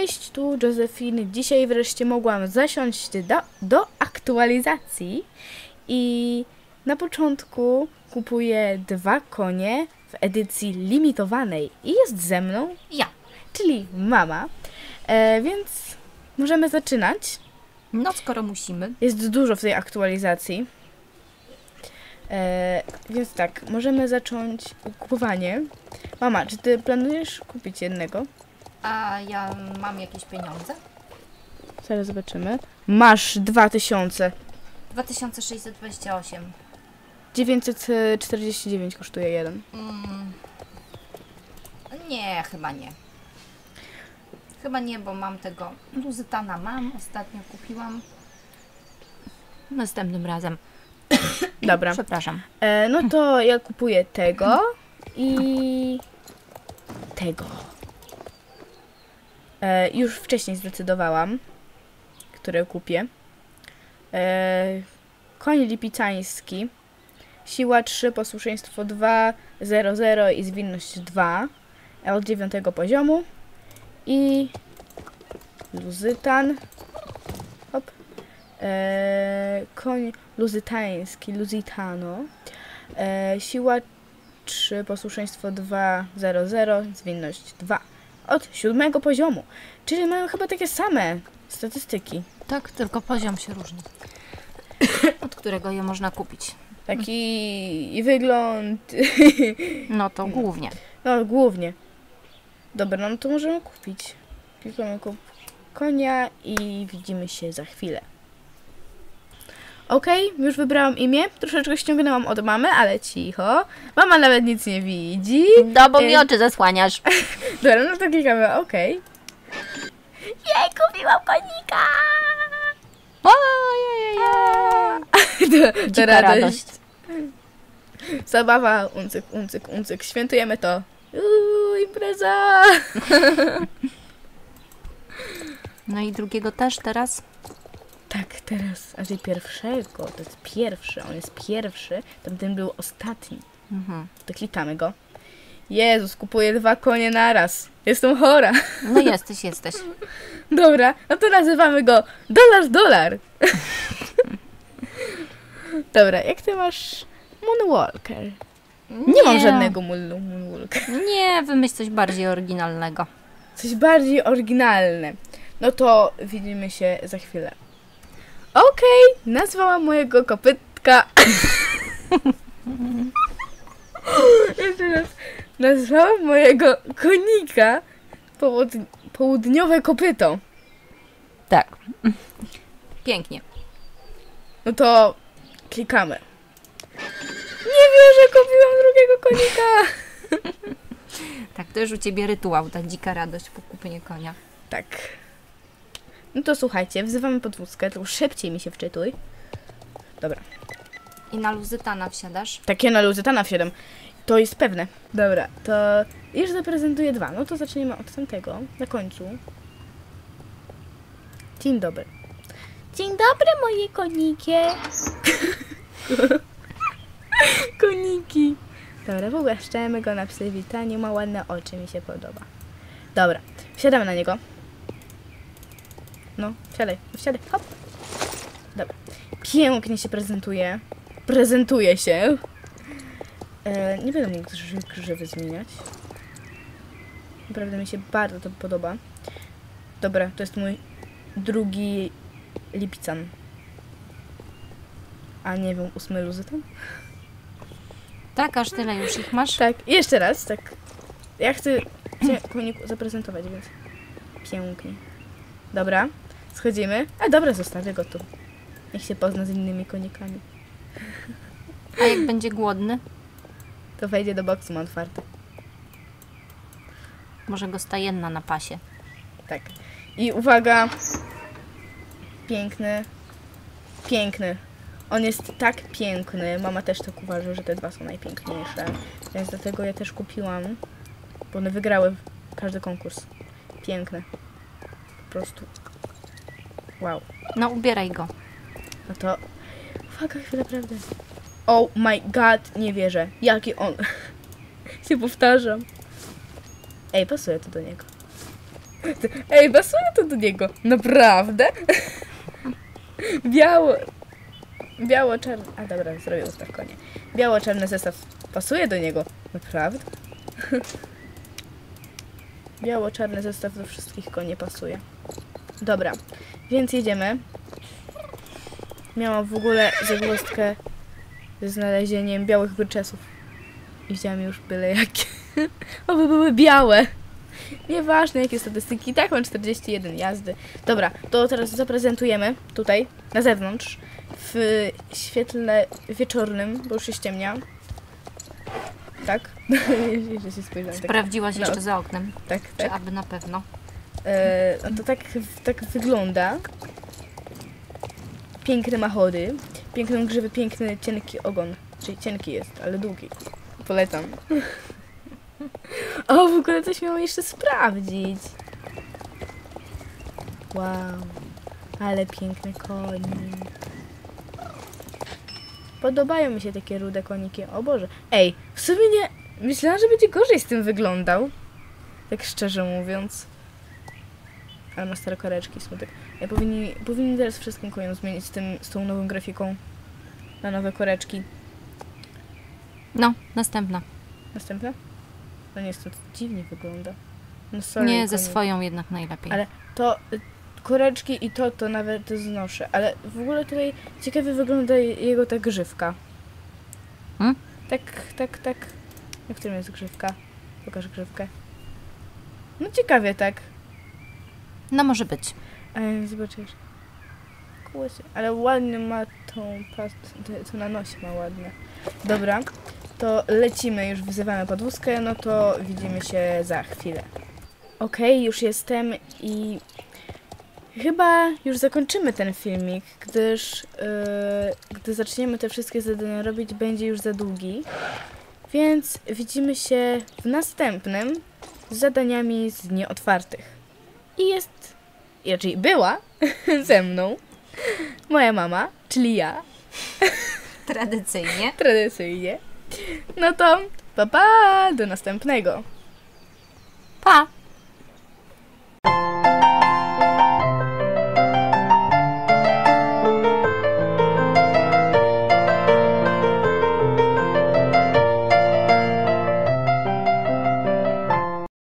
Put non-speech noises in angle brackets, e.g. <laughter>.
Cześć, tu Józefiny. Dzisiaj wreszcie mogłam zasiąść do, do aktualizacji i na początku kupuję dwa konie w edycji limitowanej i jest ze mną, Ja. czyli mama, e, więc możemy zaczynać. No skoro musimy. Jest dużo w tej aktualizacji. E, więc tak, możemy zacząć kupowanie. Mama, czy ty planujesz kupić jednego? A ja mam jakieś pieniądze? Zaraz zobaczymy. Masz 2000. 2628. 949 kosztuje jeden. Mm. Nie, chyba nie. Chyba nie, bo mam tego luzytana mam. Ostatnio kupiłam. Następnym razem. <coughs> Dobra. Przepraszam. E, no to ja kupuję tego i tego. E, już wcześniej zdecydowałam, które kupię. E, koń lipicański. Siła 3, posłuszeństwo 2, 0, 0 i zwinność 2 e, od 9 poziomu. I luzytan. Hop. E, koń luzytański, luzitano. E, siła 3, posłuszeństwo 2, 0, 0, zwinność 2 od 7 poziomu. Czyli mają chyba takie same statystyki. Tak, tylko poziom się różni. <coughs> Od którego je można kupić. Taki wygląd. <laughs> No to głównie. No, głównie. Dobra, no to możemy kupić. Klikamy kup konia i widzimy się za chwilę. Okej, już wybrałam imię. Troszeczkę ściągnęłam od mamy, ale cicho. Mama nawet nic nie widzi. No bo mi Y- oczy zasłaniasz. <laughs> Dobra, no to klikamy okej. Jej, kupiłam konika! Ojej, <laughs> To, radość. Zabawa, uncyk, uncyk, uncyk. Świętujemy to. Uuu, impreza! <laughs> No i drugiego też teraz? Tak, teraz, a pierwszego, to jest pierwszy, on jest pierwszy, tamten był ostatni. Mhm. To klikamy go. Jezus, kupuję dwa konie naraz. Jestem chora. No jesteś, jesteś. <laughs> Dobra, no to nazywamy go Dolar Dolar. <laughs> Dobra, jak ty masz Moonwalker? Nie, mam żadnego moon- Moonwalker. <laughs> Nie, wymyśl coś bardziej oryginalnego. Coś bardziej oryginalne. No to widzimy się za chwilę. Okej, nazwałam mojego kopytka. Jeszcze raz. Nazwałam mojego konika połud- południowe kopyto. Tak. Pięknie. No to klikamy. Nie wierzę, kupiłam drugiego konika. Tak, to już u Ciebie rytuał, ta dzika radość po kupieniu konia. Tak. No to słuchajcie, wzywamy podwózkę, to już szybciej mi się wczytuj. Dobra. I na luzytana wsiadasz? Takie na luzytana w 7. To jest pewne. Dobra, to już zaprezentuję dwa. No to zaczniemy od tamtego, na końcu. Dzień dobry. Dzień dobry, moje konikie. <laughs> Koniki. Dobra, wygłaszczamy go na przywitaniu. Ma ładne oczy, mi się podoba. Dobra, wsiadamy na niego. No, wsiadaj, wsiadaj, hop. Dobra. Pięknie się prezentuje. Prezentuje się. E, nie będę mógł grzywy zmieniać. Naprawdę mi się bardzo to podoba. Dobra, to jest mój drugi lipican. A nie wiem, ósmy luzytan? Tak, aż tyle już ich masz? Tak, jeszcze raz, tak. Ja chcę Cię koniku zaprezentować, więc pięknie. Dobra, schodzimy. A dobra, zostawię go tu. Niech się pozna z innymi konikami. A jak będzie głodny? To wejdzie do boksu, ma otwarte. Może go stajenna na pasie. Tak. I uwaga. Piękny. Piękny. On jest tak piękny. Mama też tak uważa, że te dwa są najpiękniejsze. Więc dlatego ja też kupiłam. Bo one wygrały każdy konkurs. Piękne. Po prostu. Wow. No ubieraj go. No to. Uwaga, chwilę prawdy. Oh my god, nie wierzę. Jaki on. <laughs> się powtarzam. Ej, pasuje to do niego. <laughs> Ej, pasuje to do niego. Naprawdę? <laughs> Biało... Biało-czarny... A dobra, zrobię ustaw konie. Biało-czarny zestaw pasuje do niego. Naprawdę? Biało-czarny zestaw do wszystkich koni pasuje. Dobra, więc jedziemy. Miałam w ogóle zagwozdkę ze znalezieniem białych wyczesów. I widziałam już byle jakie. <laughs> Oby były białe. Nieważne jakie statystyki. Tak, mam 41 jazdy. Dobra, to teraz zaprezentujemy tutaj, na zewnątrz, w świetle wieczornym, bo już się ściemnia. Tak? <laughs> Jeszcze się spojrzałam. Tak, Sprawdziłaś No. jeszcze za oknem, tak. czy tak. aby na pewno. E, to tak, tak wygląda. Piękne machody, piękne grzyby, piękny, cienki ogon. Czyli cienki jest, ale długi. Polecam. O, w ogóle coś miałam jeszcze sprawdzić. Wow, ale piękne koni. Podobają mi się takie rude koniki. O Boże. Ej, w sumie nie... Myślałam, że będzie gorzej z tym wyglądał. Tak szczerze mówiąc. Ale ma stare koreczki, smutek. Ja powinni, powinni teraz wszystkim koniom zmienić z, tym, z tą nową grafiką. Na nowe koreczki. No, następna. Następne? No nie, to dziwnie wygląda. No sorry, Nie, ze swoją jednak najlepiej. Ale to y, koreczki i to, to nawet znoszę. Ale w ogóle tutaj ciekawie wygląda jego ta grzywka. Hmm? Tak, tak, tak. Na którym jest grzywka? Pokaż grzywkę. No ciekawie tak. No może być. Ale zobaczysz. Kłysy. Ale ładnie ma tą pastę, co na nosie ma ładne. Dobra, to lecimy, już wyzywamy podwózkę, no to widzimy się za chwilę. Okej, już jestem i chyba już zakończymy ten filmik, gdyż yy, gdy zaczniemy te wszystkie zadania robić, będzie już za długi. Więc widzimy się w następnym z zadaniami z nieotwartych. I jest raczej była <laughs> ze mną moja mama, czyli ja, <laughs> Tradycyjnie. tradycyjnie. No to pa pa, do następnego. Pa!